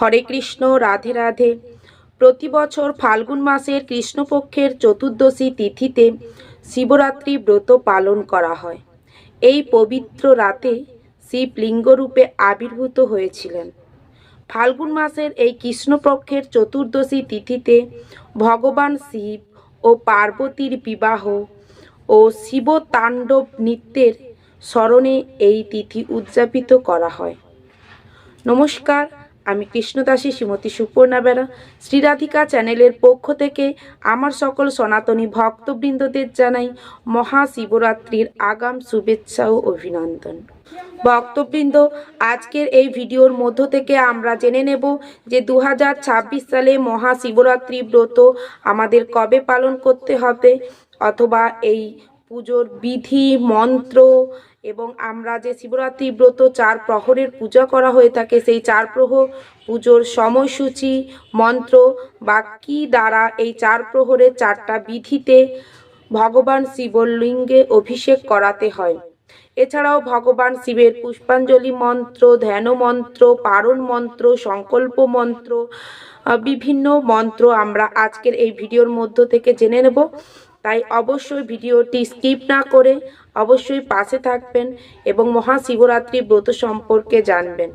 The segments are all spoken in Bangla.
হরে কৃষ্ণ, রাধে রাধে। প্রতি বছর ফাল্গুন মাসের কৃষ্ণপক্ষের চতুর্দশী তিথিতে শিবরাত্রি ব্রত পালন করা হয়। এই পবিত্র রাতে শিব লিঙ্গরূপে আবির্ভূত হয়েছিলেন। ফাল্গুন মাসের এই কৃষ্ণপক্ষের চতুর্দশী তিথিতে ভগবান শিব ও পার্বতীর বিবাহ ও শিব তাণ্ডব নৃত্যের স্মরণে এই তিথি উদযাপিত করা হয়। নমস্কার আমি কৃষ্ণদাসী শ্রীমতী সুপর্ণা বেরা, শ্রীরাধিকা চ্যানেলের পক্ষ থেকে আমার সকল সনাতনী ভক্তবৃন্দদের জানাই মহাশিবরাত্রির আগাম শুভেচ্ছা ও অভিনন্দন। ভক্তবৃন্দ, আজকের এই ভিডিওর মধ্য থেকে আমরা জেনে নেব যে দু হাজার ছাব্বিশ সালে মহাশিবরাত্রি ব্রত আমাদের কবে পালন করতে হবে অথবা এই পুজোর বিধি, মন্ত্র এবং আমরা যে শিবরাত্রি ব্রত, চার প্রহরের পূজা করা হয়ে থাকে, সেই চার প্রহর পুজোর সময়সূচি, মন্ত্র বা কী দ্বারা এই চার প্রহরের চারটা বিধিতে ভগবান শিবলিঙ্গে অভিষেক করাতে হয়। এছাড়াও ভগবান শিবের পুষ্পাঞ্জলি মন্ত্র, ধ্যান মন্ত্র, পারণ মন্ত্র, সংকল্প মন্ত্র বিভিন্ন মন্ত্র আমরা আজকের এই ভিডিওর মধ্য থেকে জেনে নেব। তাই অবশ্যই ভিডিওটি স্কিপ না করে অবশ্যই পাশে থাকবেন এবং মহাশিবরাত্রি ব্রত সম্পর্কে জানবেন।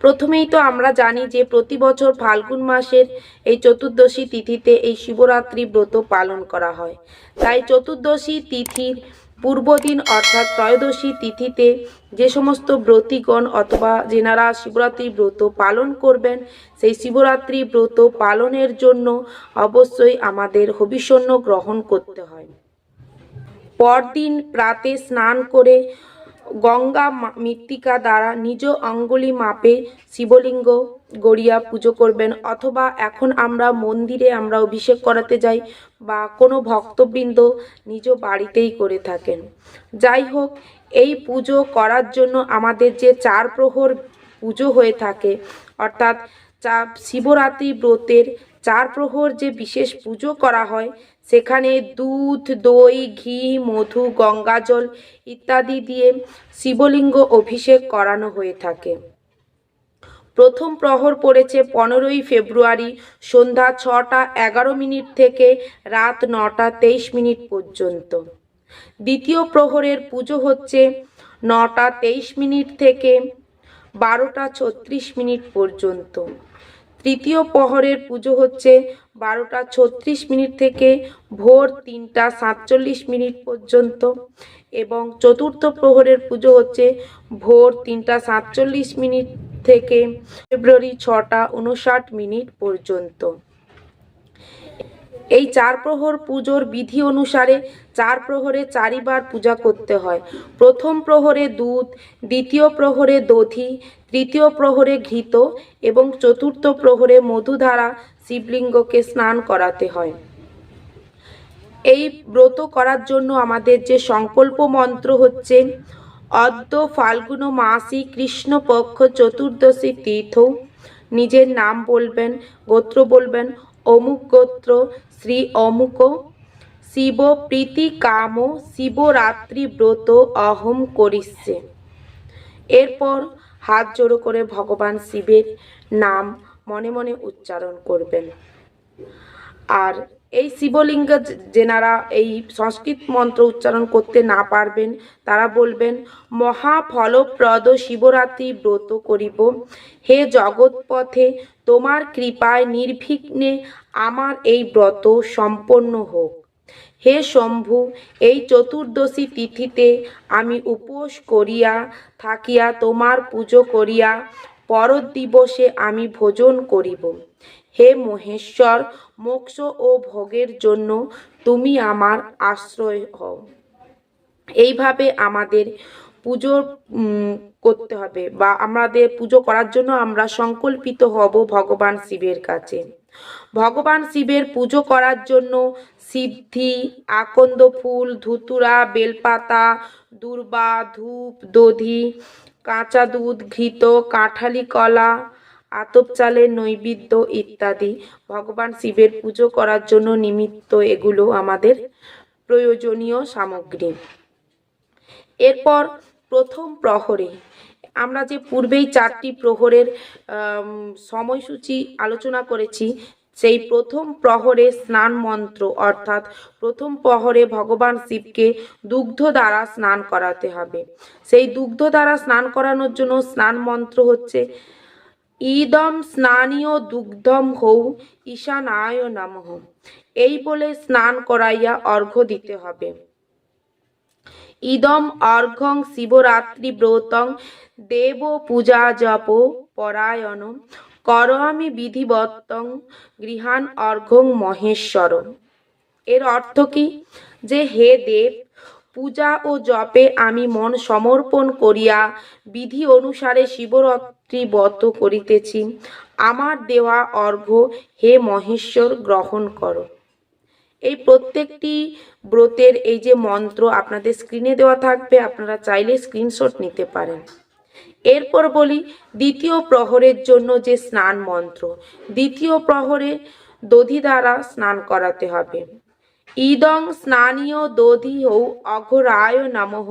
প্রথমেই তো আমরা জানি যে প্রতি বছর ফাল্গুন মাসের এই চতুর্দশী তিথিতে এই শিবরাত্রি ব্রত পালন করা হয়। তাই চতুর্দশী তিথির পূর্বদিন অর্থাৎ ত্রয়োদশী তিথিতে যে সমস্ত ব্রতীগণ অথবা যেনারা শিবরাত্রি ব্রত পালন করবেন, সেই শিবরাত্রি ব্রত পালনের জন্য অবশ্যই আমাদের হবিষণ্য গ্রহণ করতে হয়। পরদিন প্রাতে স্নান করে গঙ্গা মৃত্তিকা দ্বারা নিজ অঙ্গুলি মাপে শিবলিঙ্গ গড়িয়া পুজো করবেন অথবা এখন আমরা মন্দিরে আমরা অভিষেক করাতে যাই বা কোনো ভক্তবৃন্দ নিজ বাড়িতেই করে থাকেন। যাই হোক, এই পুজো করার জন্য আমাদের যে চার প্রহর পুজো হয়ে থাকে, অর্থাৎ চা শিবরাত্রি ব্রতের চার প্রহর যে বিশেষ পুজো করা হয় সেখানে দুধ, দই, ঘি, মধু গঙ্গাজল ইত্যাদি দিয়ে শিবলিঙ্গ অভিষেক করানো হয়ে থাকে। প্রথম প্রহর পড়েছে পনেরোই ফেব্রুয়ারি সন্ধ্যা ছটা এগারো মিনিট থেকে রাত নটা তেইশ মিনিট পর্যন্ত। দ্বিতীয় প্রহরের পুজো হচ্ছে নটা তেইশ মিনিট থেকে বারোটা ছত্রিশ মিনিট পর্যন্ত। তৃতীয় প্রহরের পুজো হচ্ছে বারোটা ছত্রিশ মিনিট থেকে ভোর তিনটা সাতচল্লিশ মিনিট পর্যন্ত। এবং চতুর্থ প্রহরের পুজো হচ্ছে ভোর তিনটা সাতচল্লিশ মিনিট থেকে ফেব্রুয়ারি ছটা উনষাট মিনিট পর্যন্ত। এই চার প্রহর পুজোর বিধি অনুসারে চার প্রহরে চারিবার পূজা করতে হয়। প্রথম প্রহরে দুধ, দ্বিতীয় প্রহরে দধি, তৃতীয় প্রহরে ঘৃত এবং চতুর্থ প্রহরে মধু দ্বারা শিবলিঙ্গকে স্নান করাতে হয়। এই ব্রত করার জন্য আমাদের যে সংকল্প মন্ত্র হচ্ছে, অদ্য ফাল্গুন মাসি কৃষ্ণপক্ষ চতুর্দশী তীর্থ। নিজের নাম বলবেন, গোত্র বলবেন অমুক গোত্র শ্রী অমুক। শিব প্রীতি কাম শিবরাত্রি ব্রত অহম করিচ্ছে এরপর হাত জোড়ো করে ভগবান শিবের নাম মনে মনে উচ্চারণ করবেন। আর এই শিবলিঙ্গ যেনারা এই সংস্কৃত মন্ত্র উচ্চারণ করতে না পারবেন, তারা বলবেন, মহাফলপ্রদ শিবরাত্রি ব্রত করিব। হে জগৎপথে তোমার কৃপায় নির্বিঘ্নে আমার এই ব্রত সম্পন্ন হোক। হে শম্ভু এই চতুর্দশী তিথিতে আমি উপোস করিয়া থাকিয়া তোমার পুজো করিয়া পর দিবসে আমি ভোজন করিব। হে মহেশ্বর মোক্ষ ও ভোগের জন্য তুমি আমার আশ্রয় হও। এইভাবে আমাদের পুজো উম, করতে হবে বা আমাদের পুজো করার জন্য আমরা সংকল্পিত হব ভগবান শিবের কাছে। ভগবান শিবের পুজো করার জন্য সিদ্ধি, আকন্দ ফুল, ধুতুরা, বেলপাতা, দুর্বা, ধূপ, দধি, কাঁচা দুধ, ঘৃত, কাঁঠালি কলা, আতপ চালের নৈবেদ্য ইত্যাদি ভগবান শিবের পুজো করার জন্য নিমিত্ত এগুলো আমাদের প্রয়োজনীয় সামগ্রী। এরপর প্রথম প্রহরে। আমরা যে পূর্বেই চারটি প্রহরের সময়সূচি আলোচনা করেছি, সেই প্রথম প্রহরে স্নান মন্ত্র, অর্থাৎ প্রথম প্রহরে ভগবান শিবকে দুগ্ধ দ্বারা স্নান করাতে হবে। সেই দুগ্ধ দ্বারা স্নান করানোর জন্য স্নান মন্ত্র হচ্ছে ইদম স্নানীয় দুগ্ধম হৌ ঈশানায় নমঃ। এই বলে স্নান করাইয়া অর্ঘ্য দিতে হবে। ইদম অর্ঘং শিবরাত্রি ব্রতং দেব পূজা জপ পরায়ণ। করমি বিধিবত্তং গৃহান অর্ঘং মহেশ্বর। এর অর্থ কি? যে হে দেব, পূজা ও জপে আমি মন সমর্পণ করিয়া বিধি অনুসারে শিবরাত্রি ব্রত করিতেছি। আমার দেওয়া অর্ঘ্য হে মহেশ্বর, গ্রহণ করো। এই প্রত্যেকটি ব্রতের এই যে মন্ত্র আপনাদের স্ক্রিনে দেওয়া থাকবে, আপনারা চাইলে স্ক্রিনশট নিতে পারেন। এরপর বলি, দ্বিতীয় প্রহরের জন্য যে স্নান মন্ত্র, দ্বিতীয় প্রহরে দধি দ্বারা স্নান করাতে হবে। ইদং স্নানীয় দধি হৌ অঘরায় নমঃ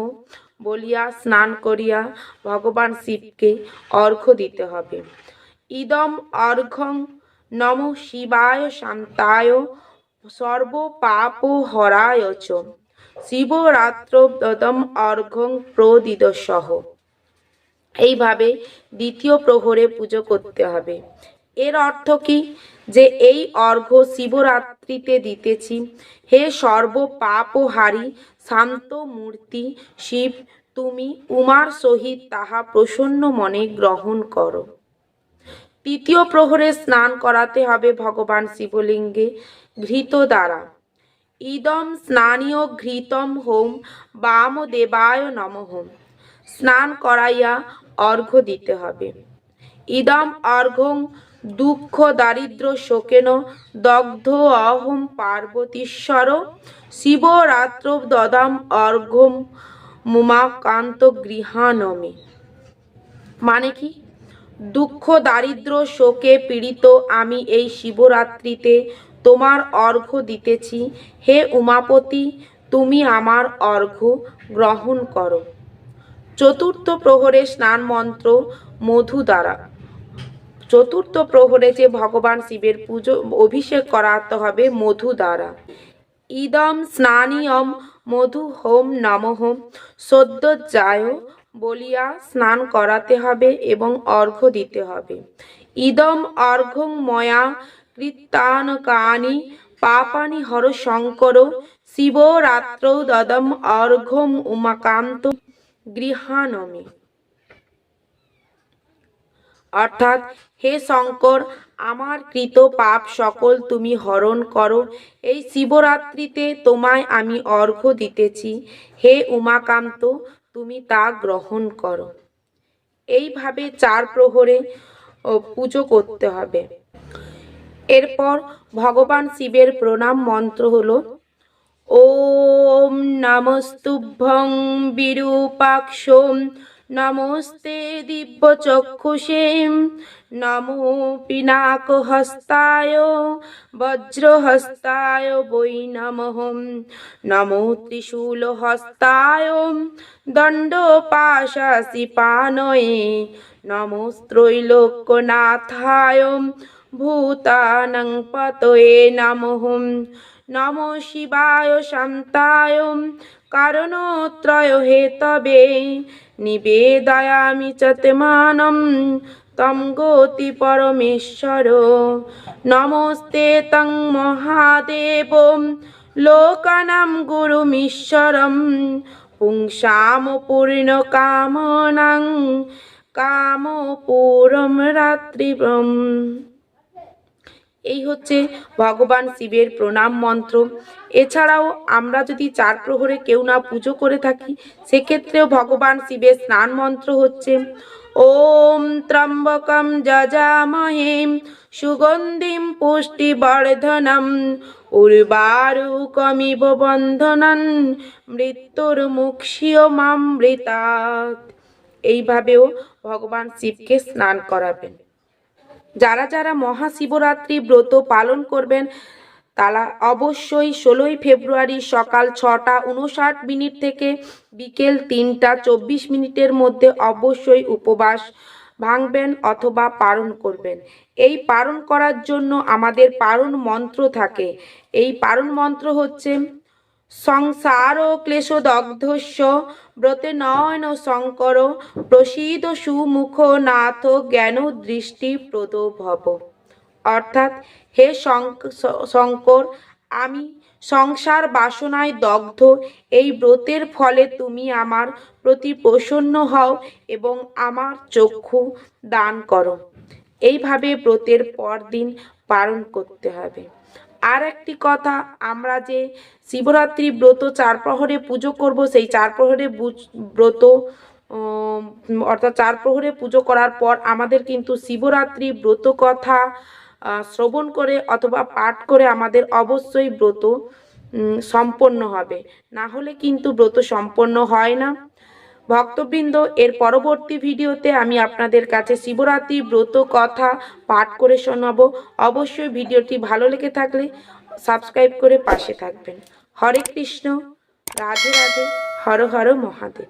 বলিয়া স্নান করিয়া ভগবান শিবকে অর্ঘ্য দিতে হবে। ইদম অর্ঘং নম শিবায় শান্তায় সর্ব পাপ হরায় চ শিবরাত্র দদম অর্ঘং প্রদিদ সহ এইভাবে দ্বিতীয় প্রহরে পুজো করতে হবে। এর অর্থ কি? যে এই অর্ঘ্য শিবরাত্রিতে দিতেছি। হে সর্ব পাপ হারি শান্ত মূর্তি, শিব, তুমি উমার সহিত তাহা প্রসন্ন মনে গ্রহণ করো। তৃতীয় প্রহরে স্নান করাতে হবে ভগবান শিবলিঙ্গে। ঘৃত দ্বারা ইদম স্নানীয় ঘৃতম হোম বাম দেবায় নমঃ স্নান করাইয়া অর্ঘ্য দিতে হবে। ইদম অর্ঘ্যং দুঃখ দারিদ্র শোকেন দগ্ধ অহম পার্বতীশ্বর। শিবরাত্র দদাম অর্ঘ্যম মুমাকান্ত গৃহানমে মানে কি? দুঃখ দারিদ্র শোকে পীড়িত আমি এই শিবরাত্রিতে তোমার অর্ঘ্য দিতেছি। হে উমাপতি, তুমি আমার অর্ঘ্য গ্রহণ করো। চতুর্থ প্রহরে স্নান মন্ত্র মধু দ্বারা। চতুর্থ প্রহরে যে ভগবান শিবের পুজো, অভিষেক করাতে হবে মধু দ্বারা। ইদম স্নানীয়ম মধু হোম নমঃ। যায় বলিয়া স্নান করাতে হবে এবং অর্ঘ্য দিতে হবে। ইদম অর্ঘ্যং ময়া কৃত্তানকানি পাপানি হর শঙ্কর শিবরাত্রৌ দদম অর্ঘম উমাকান্ত গৃহানমে অর্থাৎ, হে শঙ্কর, আমার কৃত পাপ সকল তুমি হরণ করো। এই শিবরাত্রিতে তোমায় আমি অর্ঘ্য দিতেছি। হে উমাকান্ত, তুমি তা গ্রহণ করো। এইভাবে চার প্রহরে পুজো করতে হবে। এরপর ভগবান শিবের প্রণাম মন্ত্র হল, ওম নমস্তুভ্যং বিরূপাক্ষ নমস্তে দিব্যচক্ষুষে নমো পিনাকহস্তায়, বজ্রহস্তায় বৈ নমঃ, নমো ত্রিশূলহস্তায় দণ্ডপাশাসি পানয়ে নমস্ত্রৈলোক্যনাথায় ভূতানং পতয়ে নমঃ নমো শিবায় শান্তায় কারণত্রয় হেতবে নিবেদয়ামি চ তেমানম তম গতি পরমেশ্বর নমস্তে তং মহাদেব লোকানাম গুরুমীশ্বরম পুংসাম পূর্ণ কামনাং কাম পূরম রাত্রিব্রম এই হচ্ছে ভগবান শিবের প্রণাম মন্ত্র। এছাড়াও আমরা যদি চার প্রহরে কেউ না পুজো করে থাকি, সেক্ষেত্রেও ভগবান শিবের স্নান মন্ত্র হচ্ছে, ওম ত্রম্বকম যজামহে সুগন্ধিম পুষ্টিবর্ধনম উর্বারুকমিব বন্ধনন মৃত্যুর মুক্ষীয় মামৃতাৎ। এইভাবেও ভগবান শিবকে স্নান করাবেন। যারা যারা মহাশিবরাত্রি ব্রত পালন করবেন, তারা অবশ্যই ষোলোই ফেব্রুয়ারি সকাল ছটা উনষাট মিনিট থেকে বিকেল তিনটা চব্বিশ মিনিটের মধ্যে অবশ্যই উপবাস ভাঙবেন অথবা পালন করবেন। এই পালন করার জন্য আমাদের পালন মন্ত্র থাকে। এই পালন মন্ত্র হচ্ছে সংসার ও ক্লেশদগ্ধস্য ব্রতে নয়ন শঙ্কর, প্রসীদ সুমুখ নাথ জ্ঞান দৃষ্টি প্রদ ভব অর্থাৎ, হে শঙ্ক- শঙ্কর, আমি সংসার বাসনায় দগ্ধ, এই ব্রতের ফলে তুমি আমার প্রতি প্রসন্ন হও এবং আমার চক্ষু দান করো। এইভাবে ব্রতের পরদিন পালন করতে হবে। আর একটি কথা, আমরা যে শিবরাত্রি ব্রত চার প্রহরে পুজো করব, সেই চার প্রহরে ব্রত অর্থাৎ চার প্রহরে পুজো করার পর আমাদের কিন্তু শিবরাত্রি ব্রত কথা শ্রবণ করে অথবা পাঠ করে আমাদের অবশ্যই ব্রত সম্পন্ন হবে। না হলে কিন্তু ব্রত সম্পন্ন হয় না। ভক্তবৃন্দ, এর পরবর্তী ভিডিওতে আমি আপনাদের কাছে শিবরাত্রি ব্রত কথা পাঠ করে শোনাবো। অবশ্যই ভিডিওটি ভালো লেগে থাকলে সাবস্ক্রাইব করে পাশে থাকবেন। হরে কৃষ্ণ, রাধে রাধে, হর হর মহাদেব।